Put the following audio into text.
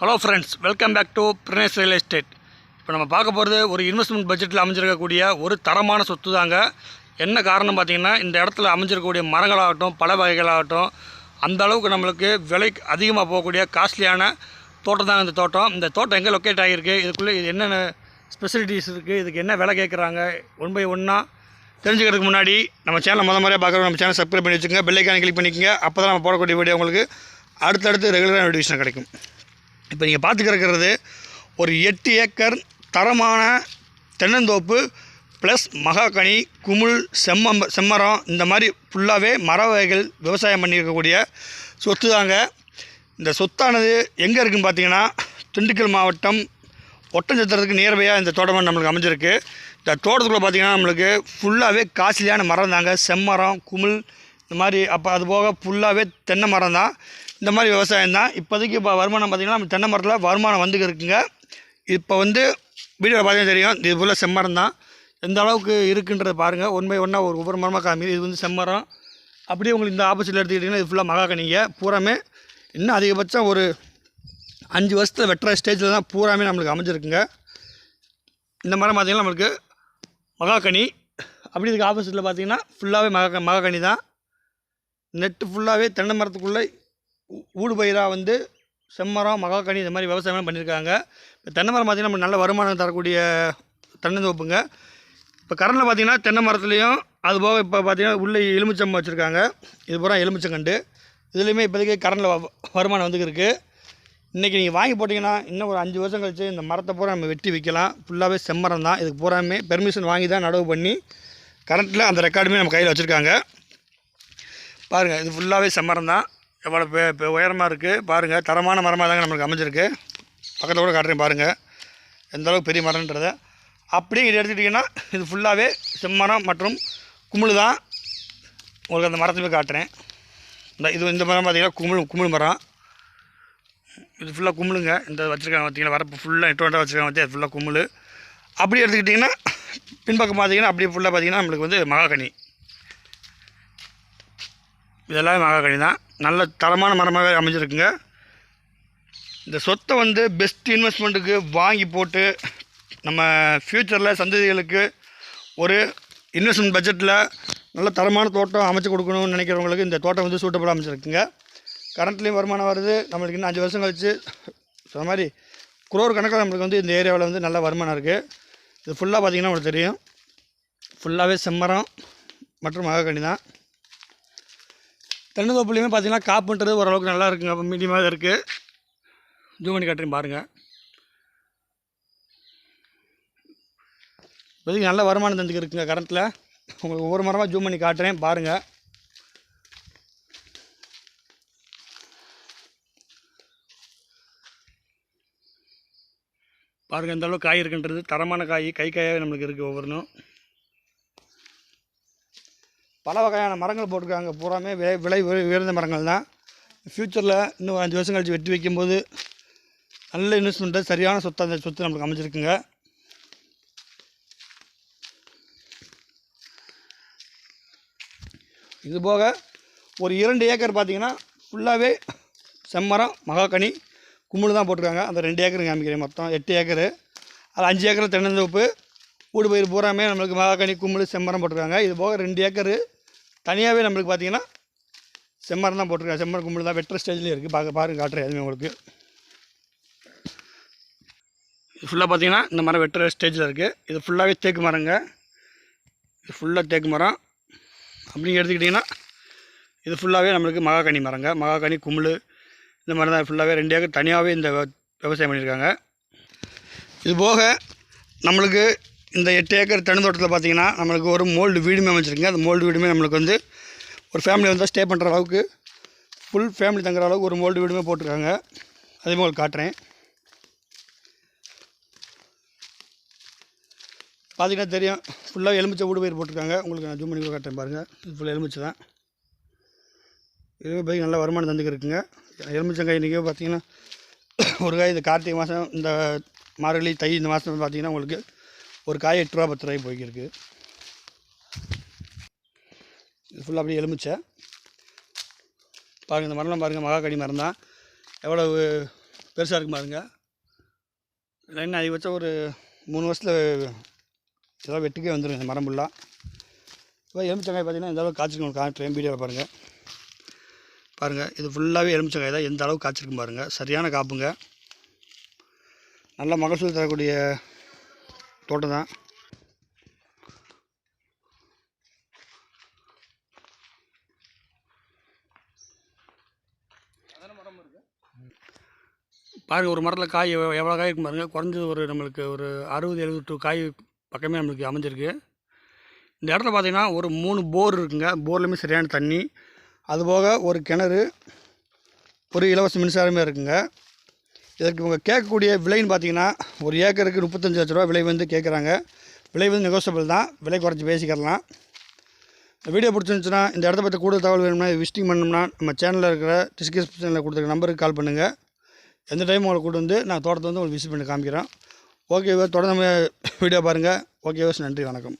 Hello friends welcome back to Pranesh real estate இப்போ நம்ம பார்க்க போகிறது ஒரு இன்வெஸ்ட்மெண்ட் பட்ஜெட்டில் அமைஞ்சிருக்கக்கூடிய ஒரு தரமான சொத்து தாங்க. என்ன காரணம் பார்த்தீங்கன்னா இந்த இடத்துல அமைஞ்சிருக்கக்கூடிய மரங்களாகட்டும் பல வகைகளாகட்டும் அந்த அளவுக்கு நம்மளுக்கு விலை அதிகமாக போகக்கூடிய காஸ்ட்லியான தோட்டம் தாங்க இந்த தோட்டம். இந்த தோட்டம் எங்கே லொக்கேட் ஆகியிருக்கு? இதுக்குள்ளே இது என்னென்ன ஸ்பெசிலிட்டிஸ் இருக்குது இதுக்கு என்ன விலை கேட்குறாங்க? ஒன் பை ஒன்னாக தெரிஞ்சுக்கிறதுக்கு முன்னாடி நம்ம சேனலை முத முறையாக பார்க்குறோம். நம்ம சேனல் சப்ஸ்கிரைப் பண்ணி வச்சுக்கோங்க. பெல்லைக்கான கிளிக் பண்ணிக்கங்க. அப்போ தான் நம்ம போடக்கூடிய வீடியோ உங்களுக்கு அடுத்தடுத்து ரெகுலராக நோட்டிஃபிகேஷன் கிடைக்கும். இப்போ நீங்கள் பார்த்துக்கிறக்கிறது ஒரு எட்டு ஏக்கர் தரமான தென்னந்தோப்பு ப்ளஸ் மகாகனி குமுள் செம்மம்ப செம்மரம் இந்த மாதிரி ஃபுல்லாகவே மர வகைகள் விவசாயம் பண்ணியிருக்கக்கூடிய சொத்து தாங்க. இந்த சொத்தானது எங்கே இருக்குன்னு பார்த்தீங்கன்னா திண்டுக்கல் மாவட்டம் ஒட்டஞ்சத்திரத்துக்கு நியர்பையாக இந்த தோட்டம் நம்மளுக்கு அமைஞ்சிருக்கு. இந்த தோட்டத்துக்குள்ளே பார்த்திங்கன்னா நம்மளுக்கு ஃபுல்லாகவே காஸ்ட்லியான மரம் தாங்க. செம்மரம் குமிழ் இந்த மாதிரி அப்போ அது போக ஃபுல்லாகவே தென்னை மரம் தான் இந்த மாதிரி விவசாயம் தான் இப்போதைக்கு இப்போ வருமானம் பார்த்திங்கன்னா நம்ம தென்னை மரத்தில் வருமானம் வந்து இருக்குங்க. இப்போ வந்து வீடியோவில் பார்த்தீங்கன்னா தெரியும். இது ஃபுல்லாக செம்மரம் தான் எந்த அளவுக்கு இருக்குன்றதை பாருங்கள் ஒன் பை ஒன்னாக ஒரு ஒவ்வொரு மரமாக காமி இது வந்து செம்மரம். அப்படியே உங்களுக்கு இந்த ஆப்போசிட்டில் எடுத்துக்கிட்டிங்கன்னா இது ஃபுல்லாக மகாக்கணிங்க பூராமே இன்னும் அதிகபட்சம் ஒரு அஞ்சு வருஷத்தில் வெட்டுற ஸ்டேஜில் தான் பூராமே நம்மளுக்கு அமைஞ்சிருக்குங்க. இந்த மரம் பார்த்திங்கன்னா நம்மளுக்கு மகாகனி அப்படி இதுக்கு ஆப்போசிட்டில் பார்த்தீங்கன்னா ஃபுல்லாகவே மகா மகாகனி தான் நெட்டு ஃபுல்லாகவே தென்னை மரத்துக்குள்ளே ஊ- ஊடு பயிராக வந்து செம்மரம் மகாக்கனி இந்த மாதிரி விவசாயம் பண்ணியிருக்காங்க. இப்போ தென்னை மரம் பார்த்திங்கன்னா நம்ம நல்ல வருமானம் தரக்கூடிய தென்னந்தோப்புங்க இப்போ கரண்டில் பார்த்தீங்கன்னா தென்னை மரத்துலேயும் அது போக இப்போ பார்த்தீங்கன்னா உள்ளே எலுமிச்சம் வச்சுருக்காங்க. இது பூரா எலுமிச்சங்கண்டு. இதுலேயுமே இப்போதைக்கு கரண்டில் வருமானம் வந்து இருக்குது இன்றைக்கி நீங்கள் வாங்கி போட்டிங்கன்னா இன்னும் ஒரு அஞ்சு வருஷம் கழிச்சு இந்த மரத்தை பூரா நம்ம வெட்டி விற்கலாம் ஃபுல்லாகவே செம்மரம் தான். இதுக்கு பூராமே பெர்மிஷன் வாங்கி தான் நடவு பண்ணி கரண்ட்டில் அந்த ரெக்கார்டுமே நம்ம கையில் வச்சுருக்காங்க. பாருங்கள் இது ஃபுல்லாகவே செம்மரம் தான் எவ்வளோ இப்போ உயரமாக இருக்குது பாருங்கள் தரமான மரமாக தாங்க நம்மளுக்கு அமைஞ்சிருக்கு. பக்கத்தில் கூட காட்டுறேன் பாருங்கள் எந்த அளவுக்கு பெரிய மரம்ன்றதை. அப்படியே இது எடுத்துக்கிட்டிங்கன்னா இது ஃபுல்லாகவே செம்மரம் மற்றும் குமிழ் தான் உங்களுக்கு அந்த மரத்தை போய் காட்டுறேன். இந்த இது இந்த மரம் பார்த்தீங்கன்னா குமிழ் குமிழ் மரம். இது ஃபுல்லாக குமிழுங்க. இந்த வச்சுருக்காங்க பார்த்தீங்கன்னா வரப்பு ஃபுல்லாக எட்டு வண்டா வச்சுருக்காங்க அது ஃபுல்லாக குமிழ். அப்படி எடுத்துக்கிட்டிங்கன்னா பின்பக்கம் பார்த்தீங்கன்னா அப்படியே ஃபுல்லாக பார்த்தீங்கன்னா நம்மளுக்கு வந்து மகாகனி. இதெல்லாம் மகாகனி தான். நல்ல தரமான மரமாக அமைஞ்சிருக்குங்க. இந்த சொத்தை வந்து பெஸ்ட் இன்வெஸ்ட்மெண்ட்டுக்கு வாங்கி போட்டு நம்ம ஃப்யூச்சரில் சந்ததிகளுக்கு ஒரு இன்வெஸ்ட்மெண்ட் பட்ஜெட்டில் நல்ல தரமான தோட்டம் அமைச்சு கொடுக்கணும்னு நினைக்கிறவங்களுக்கு இந்த தோட்டம் வந்து சூட்டபுளாக அமைச்சிருக்குங்க கரண்ட்லேயும் வருமானம் வருது. நம்மளுக்கு இன்னும் அஞ்சு வருஷம் கழிச்சு சொன்ன மாதிரி குரோர் கணக்கில் நம்மளுக்கு வந்து இந்த ஏரியாவில் வந்து நல்ல வருமானம் இருக்குது இது ஃபுல்லாக பார்த்தீங்கன்னா உங்களுக்கு தெரியும். ஃபுல்லாகவே செம்மரம் மற்றும் மகாகனி தான். தென்னந்தோப்புலையுமே பார்த்திங்கன்னா காப்புன்றது ஓரளவுக்கு நல்லா இருக்குங்க. மீடியமாக தான் இருக்குது ஜூம் பண்ணி காட்டுறேன் பாருங்கள் இப்போதைக்கு நல்ல வருமானம் தந்துக்கு இருக்குங்க கரண்ட்டில் உங்களுக்கு ஒவ்வொரு மரமாக ஜூம் பண்ணி காட்டுறேன் பாருங்கள் பாருங்கள் எந்தளவு அளவுக்கு காய் இருக்குன்றது. தரமான காய் கை காயாகவே நம்மளுக்கு இருக்குது ஒவ்வொன்றும். பல வகையான மரங்கள் போட்டிருக்காங்க. பூராமே விலை விலை உயர்ந்த மரங்கள் தான். ஃப்யூச்சரில் இன்னும் ஒரு அஞ்சு வருஷம் கழிச்சு வெட்டி வைக்கும்போது நல்ல இன்வெஸ்ட்மெண்ட்டு சரியான சொத்து அந்த சொத்து நம்மளுக்கு அமைஞ்சிருக்குங்க. இது போக ஒரு இரண்டு ஏக்கர் பார்த்தீங்கன்னா ஃபுல்லாகவே செம்மரம் மகாக்கனி கும்பல் தான் போட்டிருக்காங்க. அந்த ரெண்டு ஏக்கர் காமிக்கிறேன் மொத்தம். எட்டு ஏக்கரு. அது அஞ்சு ஏக்கர் தென்னந்தோப்பு கூடு பயிர் பூராமே நம்மளுக்கு மகாக்கனி கும்பல் செம்மரம் போட்டிருக்காங்க. இது போக ரெண்டு ஏக்கரு தனியாகவே நம்மளுக்கு பார்த்தீங்கன்னா செம்மரம் தான் போட்டிருக்காங்க. செம்மரம் கும்பல் தான் வெட்டுற ஸ்டேஜ்லேயும் இருக்குது பார்க்க பாருங்க காட்டுறேன் எதுவுமே உங்களுக்கு. ஃபுல்லாக பார்த்தீங்கன்னா இந்த மரம் வெட்டுற ஸ்டேஜில் இருக்குது இது ஃபுல்லாகவே தேக்கு மரங்க. இது ஃபுல்லாக தேக்கு மரம். அப்படின்னு எடுத்துக்கிட்டிங்கன்னா இது ஃபுல்லாகவே நம்மளுக்கு மகாக்கனி மரங்க. மகாக்கனி குமுள் இந்த மாதிரி தான் ஃபுல்லாகவே ரெண்டு ஏக்கர் தனியாகவே இந்த விவசாயம் பண்ணியிருக்காங்க. இது போக நம்மளுக்கு இந்த எட்டு ஏக்கர் தென்னந்தோட்டத்தில் பார்த்தீங்கன்னா நம்மளுக்கு ஒரு மோல்டு வீடுமே அமைச்சிருக்குங்க. அந்த மோல்டு வீடுமே நம்மளுக்கு வந்து ஒரு ஃபேமிலி வந்தால் ஸ்டே பண்ணுற அளவுக்கு ஃபுல் ஃபேமிலி தங்குற அளவுக்கு ஒரு மோல்டு வீடுமே போட்டிருக்காங்க. அதே மாதிரி காட்டுறேன். பார்த்தீங்கன்னா தெரியும் ஃபுல்லாக எலுமிச்சை வீடு பயிர் போட்டிருக்காங்க. உங்களுக்கு நான் ஜூம் பண்ணி கூட காட்டுறேன் பாருங்கள் இது ஃபுல்லாக எலுமிச்சை தான். இதுவே போய் நல்ல வருமானம் தந்துக்கு இருக்குங்க. எலுமிச்சங்காய் இன்றைக்கி பார்த்தீங்கன்னா ஒரு காய் இந்த கார்த்திகை மாதம் இந்த மார்கழி தை இந்த மாதம் பார்த்தீங்கன்னா உங்களுக்கு ஒரு காய் எட்டு ரூபா பத்து ரூபாய்க்கு போய்க்கிருக்கு. இது ஃபுல்லாக அப்படியே எலுமிச்சை. பாருங்கள் இந்த மரம்லாம் பாருங்கள் மகாகனி மரம் தான் எவ்வளோ பெருசாக இருக்கும் பாருங்க. இன்னும் வச்சா ஒரு மூணு வருஷத்தில் இதெல்லாம் வெட்டுக்கே வந்துடும் இந்த மரம் ஃபுல்லாக இப்போ எலுமிச்சங்காய் பார்த்தீங்கன்னா இந்த அளவுக்கு காய்ச்சிருக்கணும் உங்களுக்கு காட்டுறேன் வீடியோவில் பாருங்கள் பாருங்கள் இது ஃபுல்லாகவே எலுமிச்சங்காய் தான். எந்த அளவுக்கு காய்ச்சிருக்கும் பாருங்கள் சரியான காப்புங்க. நல்ல மகசூல் தரக்கூடிய தோட்டம் தான் பாருங்கள் ஒரு மரத்தில் காய் எவ்வளோ காய் இருக்கும் பாருங்கள் குறைஞ்சது ஒரு நம்மளுக்கு ஒரு அறுபது எழுபது டூ காய் பக்கமே நம்மளுக்கு அமைஞ்சிருக்கு. இந்த இடத்துல பார்த்தீங்கன்னா ஒரு மூணு போர் இருக்குங்க. போர்லேயுமே சரியான தண்ணி. அதுபோக ஒரு கிணறு ஒரு இலவச மின்சாரமே இருக்குங்க. இதற்கு இவங்க கேட்கக்கூடிய விலைன்னு பார்த்தீங்கன்னா ஒரு ஏக்கருக்கு முப்பத்தஞ்சு லட்ச ரூபா விலை வந்து கேட்குறாங்க. விலை வந்து நெகோசியபிள் தான். விலை குறைச்சி பேசிக்கிறலாம். இந்த வீடியோ பிடிச்சிருந்துச்சுன்னா இந்த இடத்த பற்றி கூடுதல் தகவல் வேணும்னா விசிட்டிங் பண்ணணும்னா நம்ம சேனலில் இருக்கிற டிஸ்கிரிப்ஷனில் கொடுத்துருக்க நம்பருக்கு கால் பண்ணுங்கள் எந்த டைம் உங்களை கூட்டு வந்து நான் தோட்டத்தை வந்து உங்களுக்கு விசிட் பண்ணி காமிக்கிறேன். ஓகே தொடர்ந்து வீடியோ பாருங்கள் ஓகே நன்றி வணக்கம்.